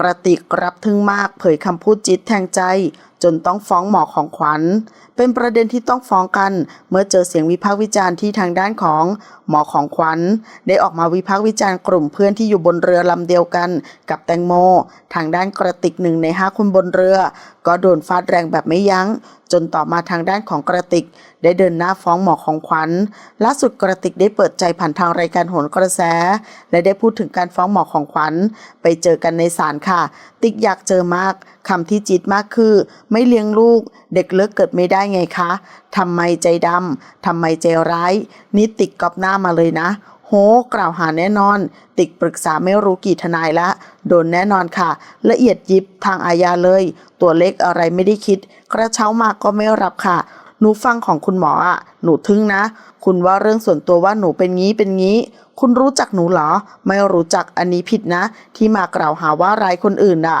กระติกรับทึ่งมากเผยคำพูดจิตแทงใจจนต้องฟ้องหมอของขวัญ เป็นประเด็นที่ต้องฟ้องกัน เมื่อเจอเสียงวิพากษ์วิจารณ์ที่ทางด้านของหมอของขวัญ ได้ออกมาวิพากษ์วิจารณ์กลุ่มเพื่อนที่อยู่บนเรือลำเดียวกันกับแตงโม ทางด้านกระติกหนึ่งในห้าคนบนเรือ ก็โดนฟาดแรงแบบไม่ยัง้ง จนต่อมาทางด้านของกระติก ได้เดินหน้าฟ้องหมอของขวัญล่าสุดกระติกได้เปิดใจผ่านทางรายการโหนกระแส และได้พูดถึงการฟ้องหมอของขวัญไปเจอกันในศาลค่ะ ติ๊กอยากเจอมาก คำที่จิตมากคือ ไม่เลี้ยงลูก เด็กเลิกเกิดไม่ได้ไงคะทำไมใจดำทำไมใจร้ายนี่ติ๊กกอบหน้ามาเลยนะโหกล่าวหาแน่นอน ติกปรึกษาไม่รู้กี่ทนายละ โดนแน่นอนค่ะ ละเอียดยิบทางอาญาเลย ตัวเลขอะไรไม่ได้คิด กระเช้ามาก็ไม่รับค่ะ หนูฟังของคุณหมออะ หนูทึ่งนะ คุณว่าเรื่องส่วนตัวว่าหนูเป็นงี้เป็นงี้ คุณรู้จักหนูเหรอ ไม่รู้จักอันนี้ผิดนะ ที่มากล่าวหาว่าร้ายคนอื่นอะ